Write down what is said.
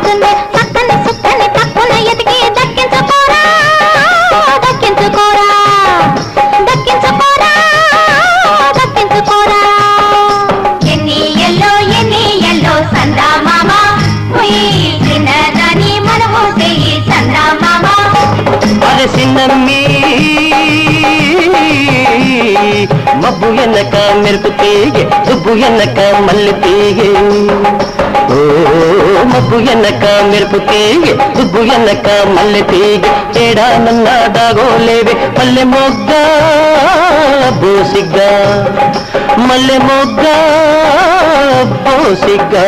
పోతుంది పక్కన సుక్కన తక్కువ ఎదిగి దక్కించుకోరా దక్కించుకోరా దక్కించుకోరా దక్కించుకోరా. ఎన్ని ఎల్లో ఎన్ని ఎల్లో సందా మామ చిన్నదాని మనము చేయి సందా మామ. అరే చిన్నమ్మి మబ్బు ఎన్నక మెరుపు తీగే దుబ్బు ఎన్నక మల్లి తీగే. ఓ మబ్బు ఎన్నక మెరుపు తీగే దుబ్బు ఎన్నక మల్లె తీగే తేడా నన్న దాగోలేవే మల్లె మొగ్గ బోసిగ్గా. మల్లె మొగ్గ బోసిగ్గా.